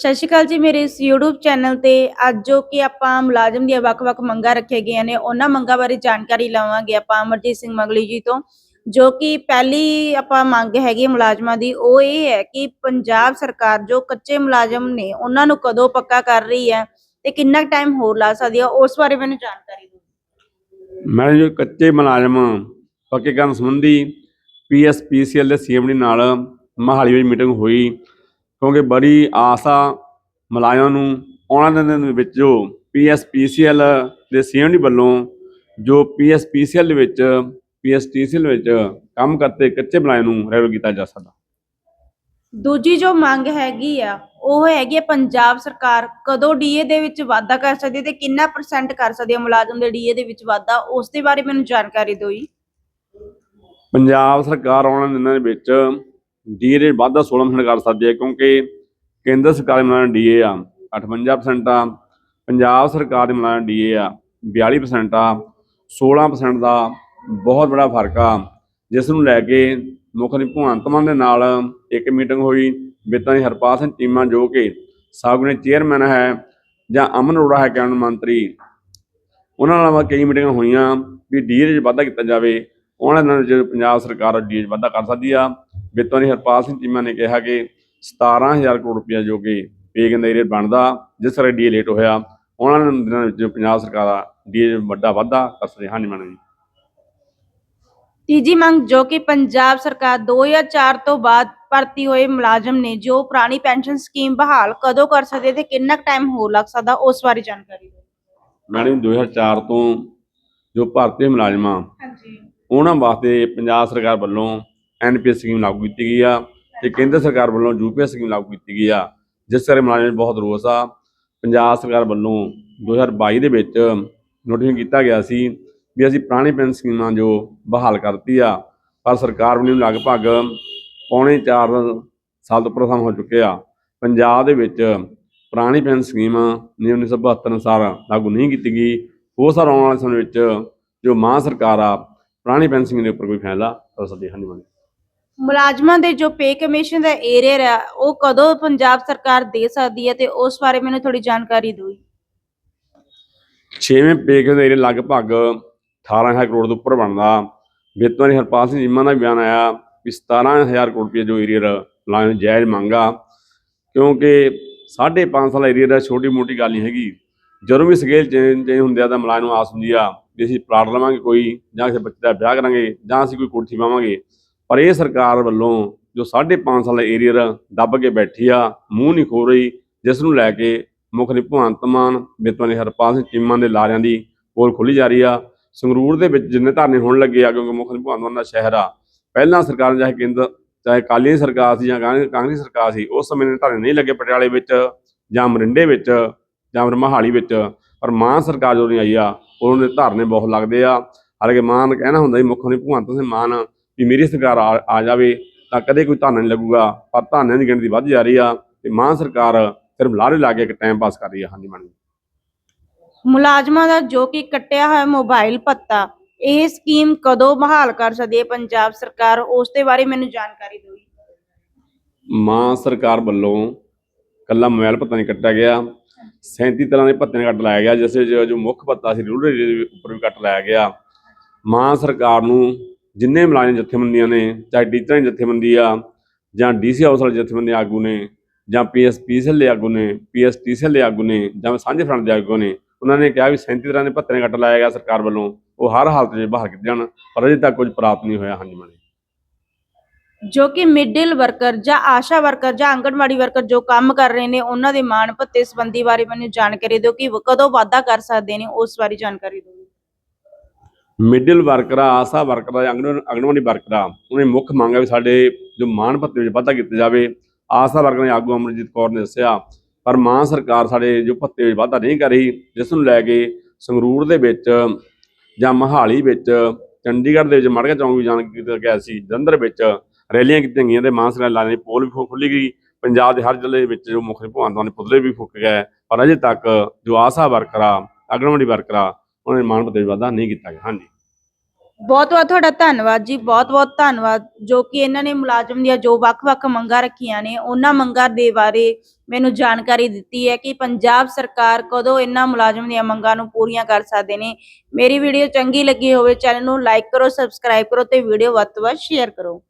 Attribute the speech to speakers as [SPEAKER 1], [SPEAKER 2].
[SPEAKER 1] ਸਤਿ ਸ਼੍ਰੀ ਅਕਾਲ ਜੀ ਮੇਰੇ ਇਸ YouTube ਚੈਨਲ ਤੇ। ਅੱਜ ਜੋ ਕਿ ਆਪਾਂ ਮੁਲਾਜ਼ਮ ਦੀਆਂ ਵੱਖ-ਵੱਖ ਮੰਗਾਂ ਰੱਖੀਆਂ ਗਈਆਂ ਨੇ, ਉਹਨਾਂ ਮੰਗਾਂ ਬਾਰੇ ਜਾਣਕਾਰੀ ਲਵਾਂਗੇ ਆਪਾਂ ਅਮਰਜੀਤ ਸਿੰਘ ਮੰਗਲੀ ਜੀ ਤੋਂ। ਜੋ ਕਿ ਪਹਿਲੀ ਆਪਾਂ ਮੰਗ ਹੈਗੀ ਮੁਲਾਜ਼ਮਾਂ ਦੀ, ਉਹ ਇਹ ਹੈ ਕਿ ਪੰਜਾਬ ਸਰਕਾਰ ਜੋ ਕੱਚੇ ਮੁਲਾਜ਼ਮ ਨੇ, ਉਹਨਾਂ ਨੂੰ ਕਦੋਂ ਪੱਕਾ ਕਰ ਰਹੀ ਹੈ ਤੇ ਕਿੰਨਾ ਟਾਈਮ ਹੋਰ ਲਾ ਸਕਦੀ ਹੈ, ਉਸ ਬਾਰੇ ਮੈਨੂੰ ਜਾਣਕਾਰੀ ਦਿਓ।
[SPEAKER 2] ਮੈਂ ਜੋ ਕੱਚੇ ਮੁਲਾਜ਼ਮ, ਪੱਕੇ ਕਰਨ ਸੰਬੰਧੀ ਪੀਐਸਪੀਸੀਐਲ ਦੇ ਸੀਐਮਡੀ ਨਾਲ ਮਹਾਲੀ ਵਿੱਚ ਮੀਟਿੰਗ ਹੋਈ। ਕਿਉਂਕਿ ਬੜੀ ਆਸ ਆ ਮੁਲਾਜ਼ਮਾਂ ਨੂੰ ਆਉਣ ਦਿਨਾਂ ਦੇ ਵਿੱਚ ਜੋ ਪੀਐਸਪੀਸੀਐਲ ਦੇ ਸੀਐਮਡੀ ਵੱਲੋਂ ਜੋ ਪੀਐਸਪੀਸੀਐਲ ਦੇ ਵਿੱਚ ਪੀਐਸਟੀਸੀਐਲ ਵਿੱਚ ਕੰਮ ਕਰਤੇ ਕੱਚੇ ਮੁਲਾਜ਼ਮ ਨੂੰ ਰੈਗੂਲਰ ਕੀਤਾ ਜਾ ਸਕਦਾ।
[SPEAKER 1] ਦੂਜੀ ਜੋ ਮੰਗ ਹੈਗੀ ਆ ਉਹ ਹੈਗੀ ਹੈ ਪੰਜਾਬ ਸਰਕਾਰ ਕਦੋਂ ਡੀਏ ਦੇ ਵਿੱਚ ਵਾਧਾ ਕਰ ਸਕਦੀ ਹੈ ਤੇ ਕਿੰਨਾ ਪਰਸੈਂਟ ਕਰ ਸਕਦੀ ਹੈ ਮੁਲਾਜ਼ਮ ਦੇ ਡੀਏ ਦੇ ਵਿੱਚ ਵਾਧਾ ਉਸ ਦੇ ਬਾਰੇ ਮੈਨੂੰ ਜਾਣਕਾਰੀ ਦਿਓ ਜੀ।
[SPEAKER 2] ਪੰਜਾਬ ਸਰਕਾਰ ਆਉਣ ਦਿਨਾਂ ਦੇ ਵਿੱਚ ਡੀਏ ਦੇ ਵਾਧਾ 16% ਕਰ ਸਕਦੇ ਹੈ ਕਿਉਂਕਿ ਕੇਂਦਰ ਸਰਕਾਰ ਦੇ ਮੁਲਾਜ਼ਮ ਡੀਏ ਆ 58% ਆ, ਪੰਜਾਬ ਸਰਕਾਰ ਦੇ ਮੁਲਾਜ਼ਮ ਡੀਏ ਆ 42% ਆ 16% ਦਾ ਬਹੁਤ ਬੜਾ ਫ਼ਰਕ ਆ, ਜਿਸ ਨੂੰ ਲੈ ਕੇ ਮੁੱਖ ਮੰਤਰੀ ਭਗਵੰਤ ਮਾਨ ਦੇ ਨਾਲ ਇੱਕ ਮੀਟਿੰਗ ਹੋਈ, ਵਿੱਤਾਂ ਦੀ ਹਰਪਾਲ ਸਿੰਘ ਚੀਮਾ ਜੋ ਕਿ ਸਾਗੁਨੇ ਚੇਅਰਮੈਨ ਹੈ ਜਾਂ ਅਮਨ ਅਰੋੜਾ ਹੈ ਕੈਬਨਿਟ ਮੰਤਰੀ, ਉਹਨਾਂ ਨਾਲ ਕਈ ਮੀਟਿੰਗਾਂ ਹੋਈਆਂ ਵੀ ਡੀਏ 'ਚ ਵਾਧਾ ਕੀਤਾ ਜਾਵੇ, ਉਹਨਾਂ ਨਾਲ ਜੋ ਪੰਜਾਬ ਸਰਕਾਰ ਡੀਏ 'ਚ ਵਾਧਾ ਕਰ ਸਕਦੀ ਆ ਵਿੱਤਾਂ ਦੀ ਹਰਪਾਲ ਸਿੰਘ ਚੀਮਾ ਨੇ ਕਿਹਾ ਕਿ 17000 ਕਰੋੜ ਰੁਪਇਆ ਜੋ ਕਿ ਪੇਗਨ ਦਾ ਏਰੀਆ ਬਣਦਾ ਜਿਸ ਤਰ੍ਹਾਂ ਡੀਏ ਲੇਟ ਹੋਇਆ ਉਹਨਾਂ ਦੇ ਦਿਨਾਂ ਵਿੱਚ ਪੰਜਾਬ ਸਰਕਾਰ ਆ ਡੀਏ ਵੱਡਾ ਵਾਧਾ ਕਰ ਸਕਦੀ ਹਾਂ ਮੈਡਮ ਜੀ।
[SPEAKER 1] ਤੀਜੀ ਮੰਗ ਜੋ ਕਿ ਪੰਜਾਬ ਸਰਕਾਰ 2004 ਤੋਂ ਬਾਅਦ ਭਰਤੀ ਹੋਏ ਮੁਲਾਜ਼ਮ ਨੇ ਜੋ ਪੁਰਾਣੀ ਪੈਨਸ਼ਨ ਸਕੀਮ ਬਹਾਲ ਕਦੋਂ ਕਰ ਸਕਦੇ ਤੇ ਕਿੰਨਾ ਟਾਈਮ ਹੋਰ ਲੱਗ ਸਕਦਾ ਉਸ ਬਾਰੇ ਜਾਣਕਾਰੀ ਦਿਓ।
[SPEAKER 2] ਮੈਡਮ 2004 ਤੋਂ ਜੋ ਭਾਰਤੀ ਮੁਲਾਜ਼ਮਾਂ
[SPEAKER 1] ਹਾਂਜੀ।
[SPEAKER 2] ਉਹਨਾਂ ਵਾਸਤੇ ਪੰਜਾਬ ਸਰਕਾਰ ਵੱਲੋਂ ਐਨਪੀਐਸ ਸਕੀਮ ਲਾਗੂ ਕੀਤੀ ਗਈ ਆ ਤੇ ਕੇਂਦਰ ਸਰਕਾਰ ਵੱਲੋਂ ਯੂਪੀਐਸ ਸਕੀਮ ਲਾਗੂ ਕੀਤੀ ਗਈ ਆ ਜਿਸ ਕਰਕੇ ਮੁਲਾਜ਼ਮਾਂ ਨੂੰ ਬਹੁਤ ਰੋਸ ਆ ਪੰਜਾਬ ਸਰਕਾਰ ਵੱਲੋਂ 2022 ਦੇ ਵਿੱਚ ਨੋਟੀਫਿਕੇਸ਼ਨ ਕੀਤਾ ਗਿਆ ਸੀ ਵੀ ਅਸੀਂ ਪੁਰਾਣੀ ਪੈਨਸ਼ਨ ਸਕੀਮਾਂ ਜੋ ਬਹਾਲ ਕਰਤੀ ਆ ਪਰ ਸਰਕਾਰ ਵੱਲੋਂ ਲਗਭਗ ਪੌਣੇ 4 ਸਾਲ ਤੋਂ ਉੱਪਰ ਸਮਾਂ ਹੋ ਚੁੱਕਿਆ ਪੰਜਾਬ ਦੇ ਵਿੱਚ ਪੁਰਾਣੀ ਪੈਨਸ਼ਨ ਸਕੀਮ ਨਿਯਮ 1972 ਅਨੁਸਾਰ ਲਾਗੂ ਨਹੀਂ ਕੀਤੀ ਗਈ ਹੋ ਸਕਦਾ ਆਉਣ ਵਾਲੇ ਸਮੇਂ ਵਿੱਚ ਜੋ ਮਾਂ ਸਰਕਾਰ ਆ ਪੁਰਾਣੀ ਪੈਨਸ਼ਨ ਦੇ ਉੱਪਰ ਕੋਈ ਫੈਸਲਾ ਕਰ ਸਕਦੀ ਹੈ ਹਾਂਜੀ
[SPEAKER 1] ਮੁਲਾਜ਼ਮਾਂ ਦੇ ਜੋ ਪੇ ਕਮਿਸ਼ਨ ਦਾ ਏਰੀਅਰ ਹੈ ਉਹ ਕਦੋਂ ਪੰਜਾਬ ਸਰਕਾਰ ਦੇ ਸਕਦੀ ਹੈ ਤੇ ਉਸ ਬਾਰੇ ਮੈਨੂੰ ਥੋੜੀ ਜਾਣਕਾਰੀ ਦਿਓ ਜੀ।
[SPEAKER 2] ਛੇਵੇਂ ਪੇਕੇ ਦੇ ਏਰੀਏ ਲਗਭਗ 18000 ਕਰੋੜ ਤੋਂ ਉੱਪਰ ਬਣਦਾ। ਵਿੱਤ ਮੰਤਰੀ ਹਰਪਾਲ ਸਿੰਘ ਚੀਮਾ ਦਾ ਬਿਆਨ ਆਇਆ ਵੀ 17000 ਕਰੋੜ ਰੁਪਏ ਜੋ ਏਰੀਆ ਲਾਈਨ ਜਾਇਜ਼ ਮੰਗਾ ਕਿਉਂਕਿ 5.5 ਸਾਲ ਏਰੀਅਰ ਦਾ ਛੋਟੀ ਮੋਟੀ ਗੱਲ ਨਹੀਂ ਹੈਗੀ। ਜਦੋਂ ਵੀ ਸਕੇਲ ਚੇਂਜ ਚੇਂਜ ਤਾਂ ਮਲਾਜ ਨੂੰ ਆਸ ਹੁੰਦੀ ਆ ਵੀ ਅਸੀਂ ਪਲਾਟ ਲਵਾਂਗੇ ਕੋਈ, ਜਾਂ ਕਿਸੇ ਬੱਚੇ ਦਾ ਵਿਆਹ ਕਰਾਂਗੇ, ਜਾਂ ਅਸੀਂ ਕੋਈ ਕੋਠੀ ਪਾਵਾਂਗੇ। ਪਰ ਇਹ ਸਰਕਾਰ ਵੱਲੋਂ ਜੋ 5.5 ਸਾਲ ਏਰੀਅਰ ਦੱਬ ਕੇ ਬੈਠੀ ਆ, ਮੂੰਹ ਨਹੀਂ ਖੋ ਰਹੀ ਜਿਸ ਨੂੰ ਲੈ ਕੇ ਮੁੱਖ ਮੰਤਰੀ ਭਗਵੰਤ ਮਾਨ ਵਿੱਤ ਮੰਤਰੀ ਹਰਪਾਲ ਸਿੰਘ, ਚੀਮਾ ਦੇ ਲਾਰਿਆਂ ਦੀ ਪੋਲ ਖੋਲੀ ਜਾ ਰਹੀ ਆ। ਸੰਗਰੂਰ ਦੇ ਵਿੱਚ ਜਿੰਨੇ ਧਰਨੇ ਹੋਣ ਲੱਗੇ ਆ, ਕਿਉਂਕਿ ਮੁੱਖ ਮੰਤਰੀ ਭਗਵੰਤ ਮਾਨ ਦਾ ਸ਼ਹਿਰ ਆ, ਪਹਿਲਾਂ ਸਰਕਾਰ ਚਾਹੇ ਕੇਂਦਰ ਚਾਹੇ ਕਾਲੀ ਸਰਕਾਰ ਸੀ ਜਾਂ ਕਾਂਗਰਸ ਕਾਂਗਰਸੀ ਸਰਕਾਰ ਸੀ, ਉਸ ਸਮੇਂ ਧਰਨੇ ਨਹੀਂ ਲੱਗੇ ਪਟਿਆਲੇ ਵਿੱਚ ਜਾਂ ਮਰਿੰਡੇ ਵਿੱਚ ਜਾਂ ਫਿਰ ਮਹਾਲੀ ਵਿੱਚ, ਪਰ ਮਾਨ ਸਰਕਾਰ ਜਦੋਂ ਨਹੀਂ ਆਈ ਆ ਉਹਨਾਂ ਦੇ ਧਰਨੇ ਬਹੁਤ ਲੱਗਦੇ ਆ। ਹਾਲਾਂਕਿ ਮਾਨ ਕਹਿਣਾ ਹੁੰਦਾ ਸੀ, ਮੁੱਖ ਮੰਤਰੀ ਭਗਵੰਤ ਸਿੰਘ ਮਾਨ ਵੀ ਮੇਰੀ ਸਰਕਾਰ ਆ ਜਾਵੇ ਤਾਂ ਕਦੇ ਕੋਈ ਧਰਨਾ ਨਹੀਂ ਲੱਗੂਗਾ ਪਰ ਧਰਨਿਆਂ ਦੀ ਗਿਣਤੀ ਵੱਧ ਜਾ ਰਹੀ ਆ ਤੇ ਮਾਨ ਸਰਕਾਰ ਸਿਰਫ ਲਾਰੇ ਲਾ ਕੇ ਇੱਕ ਟਾਈਮ ਪਾਸ ਕਰ ਰਹੀ ਆ ਹਾਂਜੀ ਮੈਡਮ
[SPEAKER 1] ਮੁਲਾਜ਼ਮਾਂ ਦਾ ਜੋ ਕਿ ਕੱਟਿਆ ਹੋਇਆ ਮੋਬਾਈਲ ਭੱਤਾ ਇਹ ਸਕੀਮ ਕਦੋਂ ਬਹਾਲ ਕਰ ਸਕਦੀ ਹੈ ਪੰਜਾਬ ਸਰਕਾਰ? ਉਸ ਦੇ ਬਾਰੇ ਮੈਨੂੰ ਜਾਣਕਾਰੀ ਦਿਓ।
[SPEAKER 2] ਮਾਂ ਸਰਕਾਰ ਵੱਲੋਂ ਕੱਲਾ ਮੋਬਾਈਲ ਭੱਤਾ ਨਹੀਂ ਕੱਟਿਆ ਗਿਆ 37 ਤਰ੍ਹਾਂ ਦੇ ਨੇ ਕੱਟ ਲਾਇਆ ਗਿਆ ਜਿਸ ਵਿੱਚ ਜੋ ਮੁੱਖ ਭੱਤਾ ਸੀ ਰੂਰਲ ਏਰੀਆ ਦੇ ਉੱਪਰ ਵੀ ਕੱਟ ਲਾਇਆ ਗਿਆ। ਮਾਂ ਸਰਕਾਰ ਨੂੰ ਜਿੰਨੇ ਮੁਲਾਜ਼ਮ ਜਥੇਬੰਦੀਆਂ ਨੇ, ਚਾਹੇ ਟੀਚਰਾਂ ਦੀ ਜਥੇਬੰਦੀ ਆ, ਜਾਂ ਡੀਸੀ ਹਾਊਸ ਵਾਲੇ ਜਥੇਬੰਦੀ ਆਗੂ ਨੇ, ਜਾਂ ਪੀਐਸਪੀਸੀਐਲ ਦੇ ਆਗੂ ਨੇ ਪੀਐਸਟੀਸੀਐਲ ਦੇ ਆਗੂ ਨੇ, ਜਾਂ ਸਾਂਝੇ ਫਰੰਟ ਦੇ ਆਗੂ ਨੇ, ਉਹਨਾਂ ਨੇ ਕਿਹਾ ਵੀ 37 ਤਰ੍ਹਾਂ ਦੇ ਭੱਤੇ ਕੱਟ ਲਾਇਆ ਗਿਆ ਸਰਕਾਰ ਵੱਲੋਂ, ਉਹ ਹਰ ਹਾਲਤ 'ਚ ਬਹਾਲ ਕੀਤੇ ਜਾਣ, ਪਰ ਅਜੇ ਤੱਕ ਕੁਝ ਪ੍ਰਾਪਤ ਨਹੀਂ ਹੋਇਆ। ਹਾਂਜੀ ਮੈਡਮ।
[SPEAKER 1] ਜੋ ਕਿ ਮਿਡਲ ਵਰਕਰ ਜਾਂ ਆਸ਼ਾ ਵਰਕਰ ਜਾਂ ਆਂਗਣਵਾੜੀ ਵਰਕਰ ਜੋ ਕੰਮ ਕਰ ਰਹੇ ਨੇ, ਉਹਨਾਂ ਦੇ ਮਾਣ ਭੱਤੇ ਸੰਬੰਧੀ ਬਾਰੇ ਮੈਨੂੰ ਜਾਣਕਾਰੀ ਦਿਓ ਕਿ ਕਦੋਂ ਵਾਅਦਾ ਕਰ ਸਕਦੇ ਨੇ, ਉਸ ਬਾਰੇ ਜਾਣਕਾਰੀ ਦਿਓ।
[SPEAKER 2] ਮਿਡਲ ਵਰਕਰ ਆਸਾ ਵਰਕਰ ਆ ਅੰਗਣ ਅੰਗਣਵਾੜੀ ਵਰਕਰ ਆ, ਉਹਨੇ ਮੁੱਖ ਮੰਗ ਆ ਵੀ ਸਾਡੇ ਜੋ ਮਾਣ ਭੱਤੇ ਵਿੱਚ ਵਾਧਾ ਕੀਤਾ ਜਾਵੇ। ਆਸਾ ਵਰਕਰ ਨੇ ਆਗੂ ਅਮਰਜੀਤ ਕੌਰ ਨੇ ਦੱਸਿਆ, ਪਰ ਮਾਨ ਸਰਕਾਰ ਸਾਡੇ ਜੋ ਭੱਤੇ ਵਿੱਚ ਵਾਧਾ ਨਹੀਂ ਕਰ ਰਹੀ, ਜਿਸ ਨੂੰ ਲੈ ਕੇ ਸੰਗਰੂਰ ਦੇ ਵਿੱਚ ਜਾਂ ਮਹਾਲੀ ਵਿੱਚ, ਚੰਡੀਗੜ੍ਹ ਦੇ ਵਿੱਚ ਮੜਗਾ ਚੌਂਕ ਵੀ ਜਾਣ ਕੀਤਾ ਗਿਆ ਸੀ, ਜਲੰਧਰ ਵਿੱਚ ਰੈਲੀਆਂ ਕੀਤੀਆਂ ਗਈਆਂ ਤੇ ਮਾਂ ਸਰਕਾਰ ਲਾਣੇ ਪੋਲ ਵੀ ਖੋ- ਗਈ। ਪੰਜਾਬ ਦੇ ਹਰ ਜ਼ਿਲ੍ਹੇ ਵਿੱਚ ਜੋ ਮੁੱਖ ਭਗਵੰਤਾਂ ਦੇ ਪੁਤਲੇ ਵੀ ਫੁੱਕ ਗਏ, ਪਰ ਅਜੇ ਤੱਕ ਜੋ ਆਸਾ ਵਰਕਰ ਆ ਅੰਗਣਵਾੜੀ ਵਰਕਰ ਆ ਉਹਨਾਂ ਨੇ ਮਾਣ ਭੱਤੇ ਵਿੱਚ ਨਹੀਂ ਕੀਤਾ ਗਿਆ। ਹਾਂਜੀ।
[SPEAKER 1] ਬਹੁਤ ਬਹੁਤ ਤੁਹਾਡਾ ਧੰਨਵਾਦ ਜੀ। ਬਹੁਤ ਬਹੁਤ ਧੰਨਵਾਦ। ਜੋ ਕਿ ਇਹਨਾਂ ਨੇ ਮੁਲਾਜ਼ਮ ਦੀਆਂ ਜੋ ਵੱਖ-ਵੱਖ ਮੰਗਾਂ ਰੱਖੀਆਂ ਨੇ, ਉਹਨਾਂ ਮੰਗਾਂ ਦੇ ਬਾਰੇ ਮੈਨੂੰ ਜਾਣਕਾਰੀ ਦਿੱਤੀ ਹੈ ਕਿ ਪੰਜਾਬ ਸਰਕਾਰ ਕਦੋਂ ਇਹਨਾਂ ਮੁਲਾਜ਼ਮ ਦੀਆਂ ਮੰਗਾਂ ਨੂੰ ਪੂਰੀਆਂ ਕਰ ਸਕਦੇ ਨੇ। ਮੇਰੀ ਵੀਡੀਓ ਚੰਗੀ ਲੱਗੀ ਹੋਵੇ, ਚੈਨਲ ਨੂੰ ਲਾਈਕ ਕਰੋ, ਸਬਸਕ੍ਰਾਈਬ ਕਰੋ ਤੇ ਵੀਡੀਓ ਵੱਧ ਤੋਂ ਵੱਧ ਸ਼ੇਅਰ ਕਰੋ।